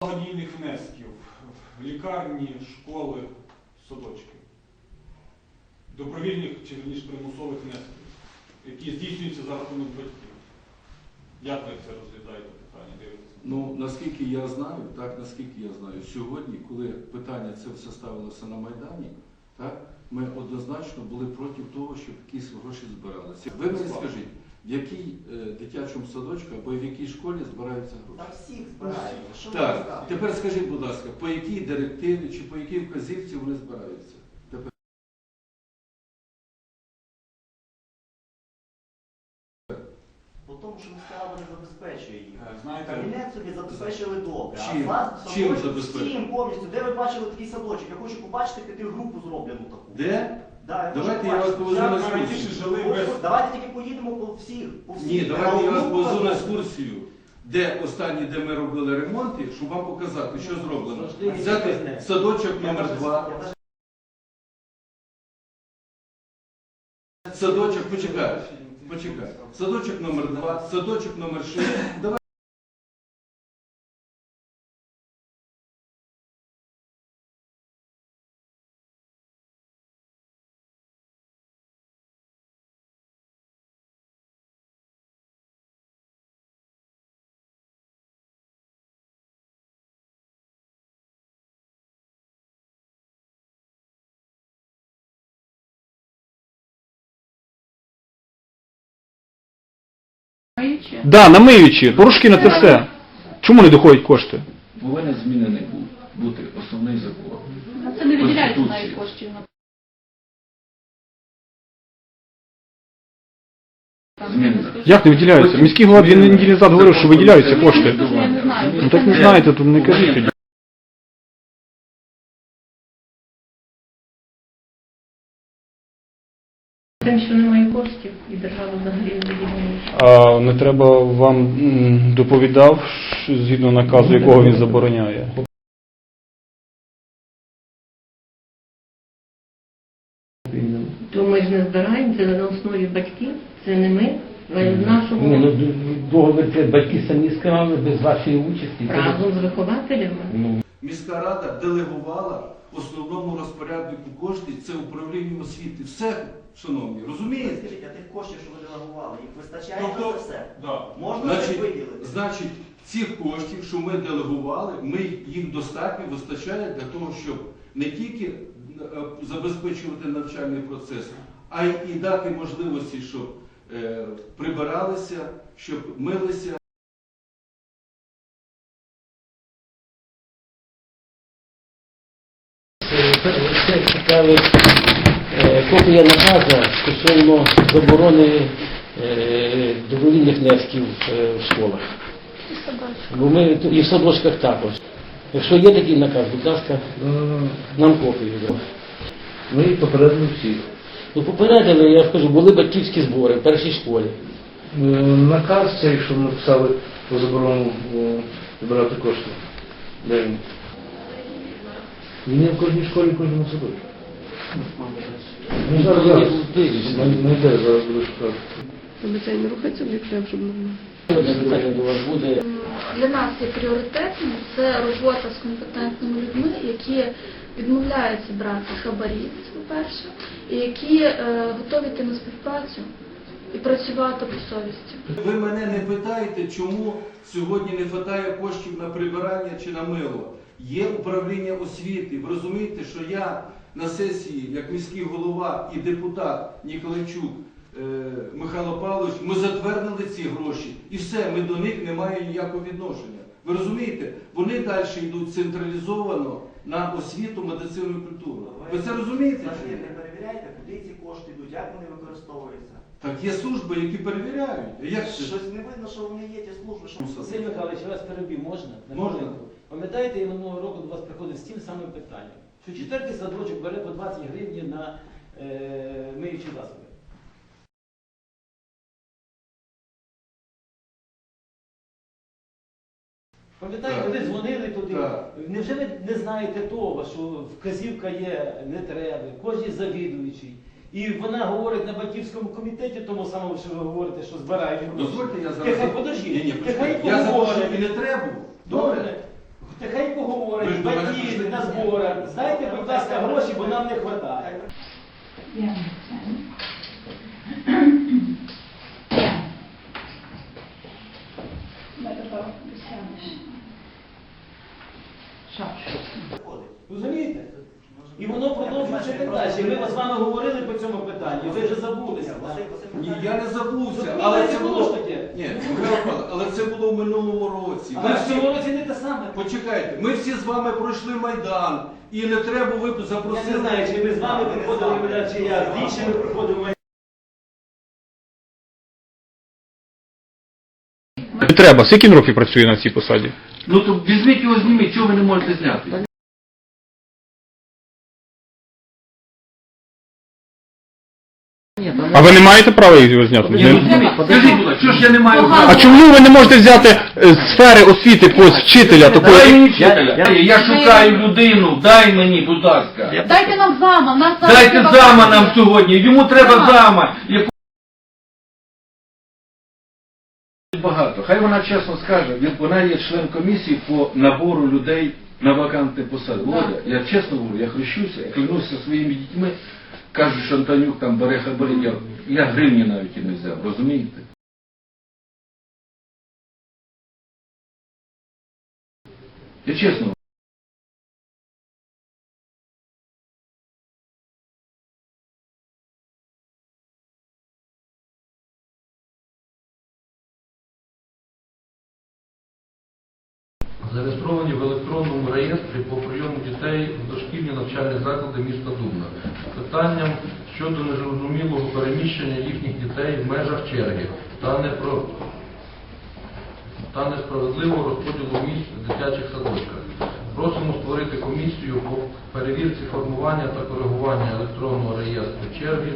благодійних внесків в лікарні, школи, садочки. Добровільних чи ніж примусових внесків, які здійснюються за рахунок батьків. Як ви це розглядаєте питання? Дивитеся? Ну, наскільки я знаю, так, наскільки я знаю, сьогодні, коли питання це все ставилося на Майдані, так, ми однозначно були проти того, щоб якісь гроші збиралися. Ви мені скажіть, в якій е, дитячому садочку або в якій школі збираються гроші? Та всіх збирають. Так, тепер скажіть, будь ласка, по якій директиві чи по якій вказівці вони збираються? Тепер. По тому, що міська рада не забезпечує їх. Знаєте, Кабінет собі забезпечили добре. Чим? А сад, Чим садочок всім повністю. Де ви бачили такий садочок? Я хочу побачити п'ятигрупу зроблену таку. Де? Да, я Давайте я вас повезу як на ми раніше екскурсію. жили. Давайте тільки поїдемо по всіх. По всіх. Ні, давайте я вас повезу на екскурсію, де останні, де ми робили ремонти, щоб вам показати, що зроблено. Взяти садочок номер даже- 2 я Садочок, почекай, почекай. Садочок номер 2 садочок номер 6 Давай. Миючі? Да, на миючі, порошки на це все. Чому не доходять кошти? Повинен змінений бути основний закон. На це не виділяється навіть коштів. на- Змінено. Як не виділяються? Міський голова дві неділі назад говорив, що виділяються кошти. Ну так не знаєте, то не кажіть Тим, що немає коштів і держава взагалі не. А не треба вам м, доповідав, що згідно наказу, якого він забороняє. То ми ж не збираємо, це на основі батьків, це не ми. В Ні, нашому ну договір це батьки самі склали без вашої участі. Разом з вихователями. Ну, Міська рада делегувала основному розпоряднику коштів, це управління освіти. Все, шановні, розумієте? Скажіть, а тих коштів, що ви делегували, їх вистачає Тобто- на це все? Да. Можна їх Значить, виділити? значить, цих коштів, що ми делегували, ми їх достатньо вистачає для того, щоб не тільки е, забезпечувати навчальний процес, а й і дати можливості, щоб е, прибиралися, щоб милися. Це цікавить е, копія наказу стосовно заборони е, добровільних внесків е, в школах. Бо ми і в садочках також. Якщо є такий наказ, будь ласка, нам копію. Ми попередили всіх. Ну попередили, я ж кажу, були батьківські збори в першій школі. Е, Наказ цей, що ми написали по заборону е, збирати кошти. Де він? Він є в кожній школі, в кожному садочку. Ну, зараз, зараз. Не йде, зараз буду шукати. Обіцяй не рухатися в лікарям, щоб нормально. Одне до вас буде. Для нас є пріоритетом це робота з компетентними людьми, які відмовляються брати хабарі, це по-перше, і які е, готові йти на співпрацю і працювати по совісті. Ви мене не питаєте, чому сьогодні не вистачає коштів на прибирання чи на мило. Є управління освіти. Ви розумієте, що я на сесії, як міський голова і депутат Ніколайчук е, Михайло Павлович, ми затвердили ці гроші і все, ми до них не маємо ніякого відношення. Ви розумієте, вони далі йдуть централізовано на освіту, медицину і культуру. Ви це розумієте? Завжди не перевіряйте, куди ці кошти йдуть, як вони використовуються. Так є служби, які перевіряють. Як це? Щось не видно, що вони є, ті служби, що Василь Михайлович, я вас перебив, можна? Можна. Пам'ятаєте, я минулого року до вас приходив з тим самим питанням, що четвертий садочок бере по 20 гривень на е, миючі засоби. Пам'ятаєте, Так. ви дзвонили туди. Так. Невже ви не знаєте того, що вказівка є не треба, кожній завідуючий. І вона говорить на батьківському комітеті, тому самому, що ви говорите, що збирають гроші. Дозвольте, я зараз. Нехай подожди. Ні, ні, Нехай почекайте. я поговорить. запрошую і не треба. Добре? тихенько Ви говорять, ж до мене батьки прийшли. На зборах, здайте, будь ласка, гроші, бо нам не вистачає. Розумієте? І воно продовжується і так далі. Ми з вами говорили по цьому питанню, ви вже забулися. так? Ні, я не забувся, Ну, але ну, це було було ж таке. Ні, Михайло Павлович, але це було в минулому році. Але Ми в всі- цьому році не те саме. Почекайте, ми всі з вами пройшли Майдан, і не треба ви Я запросили. не знаю, чи ми з вами приходили Майдан, чи я з іншими приходив Майдан. Не треба. Скільки він років працює на цій посаді? Ну то візьміть його зніміть, чого ви не можете зняти? Ви не маєте права його зняти? Ні, Не- ну зніміть, скажіть, будь ласка, що ж я не маю права? А чому ви не можете взяти е, з сфери освіти когось вчителя Дай такої? мені вчителя. Я шукаю людину, дай мені, будь ласка. Дайте нам зама, нас зараз Дайте треба зама зама. нам сьогодні. Йому треба Зама. зама. яку- Багато. Хай вона чесно скаже, вона є член комісії по набору людей на вакантні посади. Володя, я чесно говорю, я хрещуся, я клянуся своїми дітьми, кажуть, що Антонюк там бере хабарі. Я, я гривні навіть і не взяв, розумієте? Я чесно. В черги та не про та несправедливого розподілу місць в дитячих садочках. Просимо створити комісію по перевірці формування та коригування електронного реєстру черги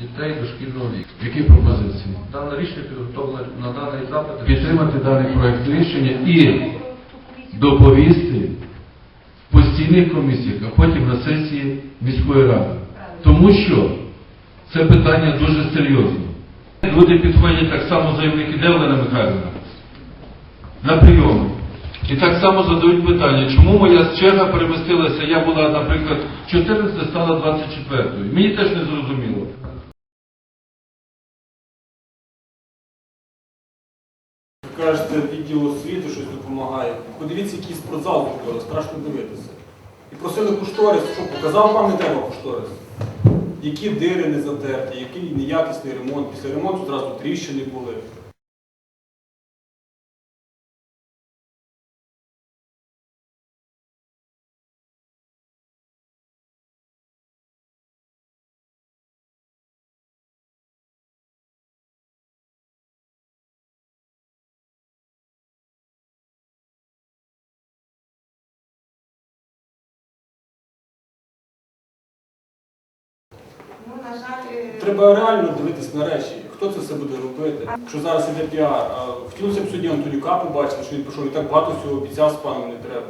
дітей дошкільного віку. Які пропозиції? Дане рішення підготовлено на даний запит. Підтримати даний проект рішення і доповісти в постійних комісіях, а потім на сесії міської ради. Тому що це питання дуже серйозне. Люди підходять так само заявники, де Олена Михайлівна? На прийоми. І так само задають питання, чому моя черга перемістилася, я була, наприклад, 14, стала 24. Мені теж не зрозуміло. Кажете, відділ освіти щось допомагає. Подивіться, який спортзал купили, страшно дивитися. І просили кошторис, що показав вам не треба кошторис. Які дири не затерті, який неякісний ремонт. Після ремонту одразу тріщини були. Жаль, Треба реально дивитись на речі, хто це все буде робити. Якщо зараз іде піар, хотілося б сьогодні Антонюка побачити, що він пішов і так багато всього обіцяв з паном не треба.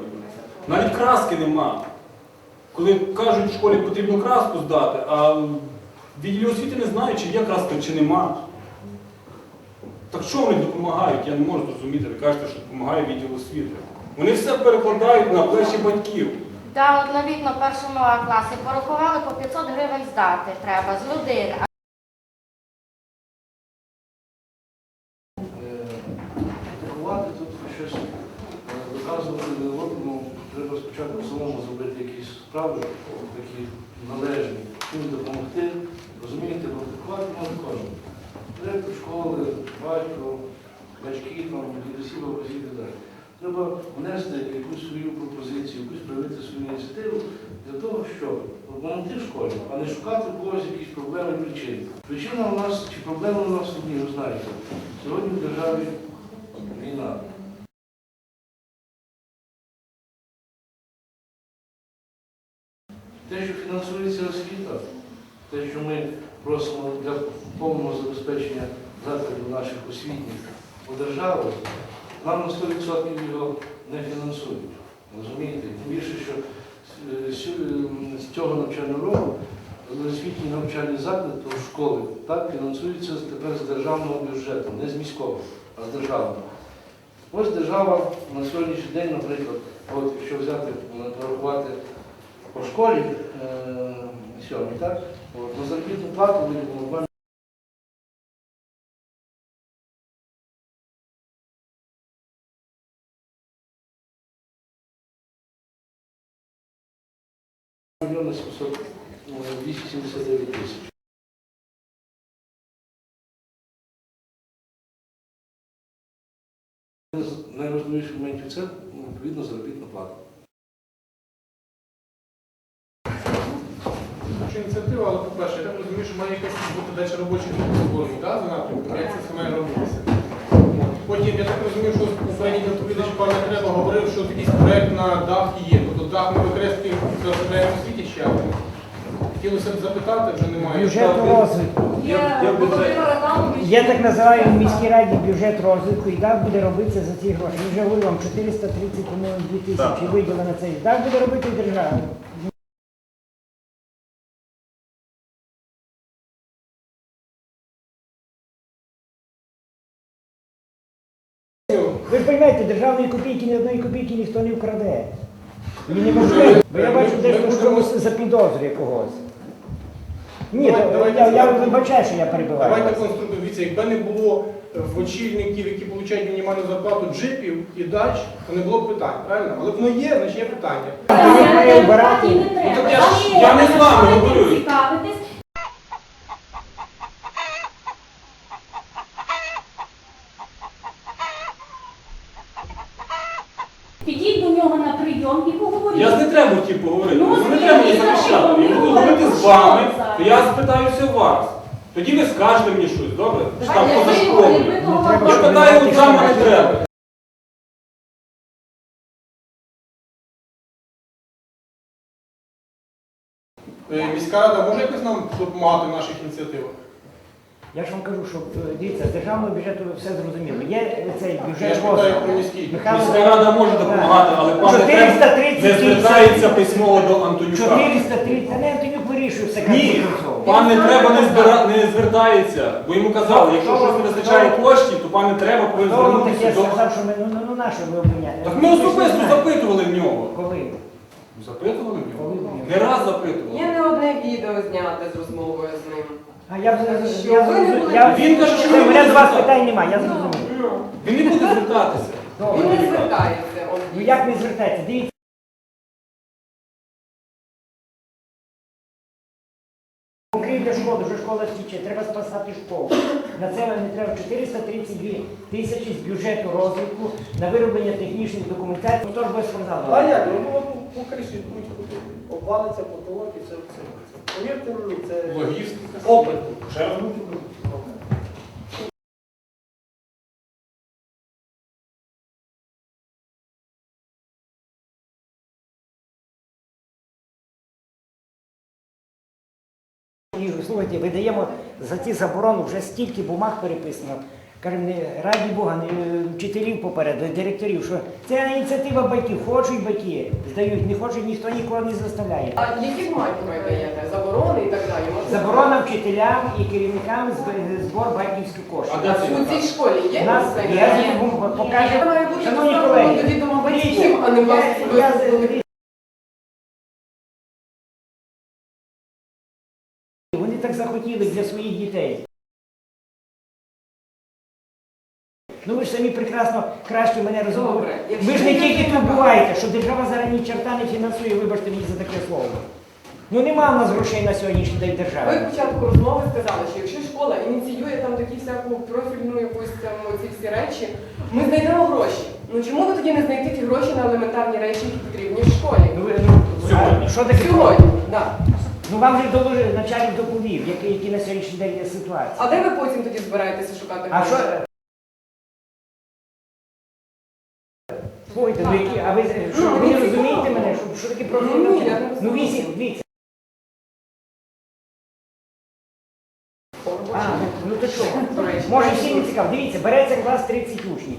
Навіть краски нема. Коли кажуть, в школі потрібно краску здати, а в відділі освіти не знають, чи є краска, чи нема. Так що вони допомагають? Я не можу зрозуміти. Ви кажете, що допомагає відділ освіти. Вони все перекладають на плечі батьків. От на першому класі порахували по 500 гривень здати треба з людини. Влади тут щось е, доказувати не одному, треба спочатку самому зробити якісь справи, такі належні, їм допомогти, розумієте, може кожен. Директор школи, батько, батьки, там, дідусі, бабусі далі. Треба внести якусь свою пропозицію, якусь проявити свою ініціативу для того, щоб допомогти в школі, а не шукати в когось якісь проблеми причини. Причина у нас, чи проблема у нас одні, ви знаєте. Сьогодні в державі війна. Те, що фінансується освіта, те, що ми просимо для повного забезпечення закладів наших освітніх у державі, нам на 100% його не фінансують. Розумієте? Тим більше, що е, сю- м, цього навчального року освітній навчальний заклад, то школи, так, фінансуються тепер з державного бюджету, не з міського, а з державного. Ось держава на сьогоднішній день, наприклад, от якщо взяти, порахувати по школі е, сьомій, так? От, на заробітну плату виділено 2 мільйони 700, е, 279 тисяч. Один з моментів це ну, відповідно заробітна плата. Ініціатива, але по-перше, я так розумію, що має якась бути далі робоча група да, за напрямком, як це все має робитися. Потім я так розумію, що попередній доповідач пане Треба говорив, що якийсь проект на дах є. Тобто дах ми використовуємо за світі ще. Хотілося б запитати, вже немає. Бюджет розвитку. Є так називаємо в міській раді бюджет розвитку, і дах буде робитися за ці гроші. Я вже говорю вам 430, по-моєму, 2 тисячі виділено на цей. Дах буде робити держава. Ви ж розумієте, державної копійки ні одної копійки ніхто не вкраде. І неможливо. Бо я бачу десь в чомусь запідозрює когось. Ні, то, давайте я, я зробимо. вибачаю, що я перебиваю. Давайте вас. конструктивно. Дивіться, якби не було е, в очільників, які отримують мінімальну зарплату джипів і дач, то не було б питань, правильно? Але воно є, значить є питання. Тоді має вбирати. Ну, так я ж- я не з вами говорю. Підіть до нього на прийом і поговоріть. Я не треба хотів поговорити, Ну, ну, не треба мені звісно, захищати. ми Я буду говоримо говорити з вами, що то я спитаюся у вас. Тоді ви скажете мені щось, добре? Чи там поза школою. Я питаю, от саме не треба. Е, Міська рада може якось нам допомагати в наших ініціативах? Я ж вам кажу, що е, дивіться, з державного бюджету ви все зрозуміло. Є цей Я бюджет ж питаю розвитку. про міський. Михайло Міська рада може допомагати, але пан Ефрем 430 не звертається письмово до Антонюка. 430, та не Антонюк вирішує все Ні, кінцово. пан не треба не, збира... не звертається, бо йому казали, якщо щось не вистачає коштів, то пан не треба повинен Хто вам звернутися таке до... сказав, що ми, ну, ну, ну на що ви обвиняєте? Так ми особисто запитували в нього. Коли? Запитували в нього? Не раз запитували. Є не одне відео зняте з розмовою з ним. А я вже Що, я, ви не зрозумів. були- я, Він каже, що у мене до вас питань немає, я зрозумів. Ну, Він не буде звертатися. він не звертається. он Ну як не звертається? Дивіться. Покрийте шкоду, вже школа стіче, треба спасати школу. На це не треба 432 тисячі з бюджету розвитку на вироблення технічних документацій. Хто ж без? А як? Ну, ну, будуть обвалиться потолок і все. Повірте мені, це Логістика. опит. Ще раз Слухайте, видаємо за ці заборони вже стільки бумаг переписано. Кажемо, не раді Бога, не е, вчителів попереду, директорів, що це ініціатива батьків. Хочуть батьки, здають, не хочуть, ніхто нікого не заставляє. А які ви даєте? Заборони і так далі? Можна Заборона вчителям і керівникам зб- збор батьківських коштів. А де це? У цій школі є У нас є, бути Шановні колеги, вас я- я- Ну ви ж самі прекрасно краще мене розумієте. Ви ж не тільки тут буваєте, що держава зараз ні черта не фінансує, вибачте мені за таке слово. Ну нема в нас грошей на сьогоднішній день держави. в початку розмови сказали, що якщо школа ініціює там такі всяку профільну якусь там ці всі речі, ми знайдемо гроші. Ну чому ви тоді не знайдете ті гроші на елементарні речі, які потрібні в школі? Ну, ви- ну, Сьогодні. Що таке? Сьогодні, так. Ну вам же доложив, начальник доповів, який, який на сьогоднішній день є ситуація. А де ви потім тоді збираєтеся шукати А гроші? що? Слухайте, ну які, а ви, що, Ну, ви не розумієте мене, що, що таке просто? Ну, ні, я не? Ну вісім, дивіться. А, ну то що? Може всім не цікаво. Дивіться, береться клас 30 учнів.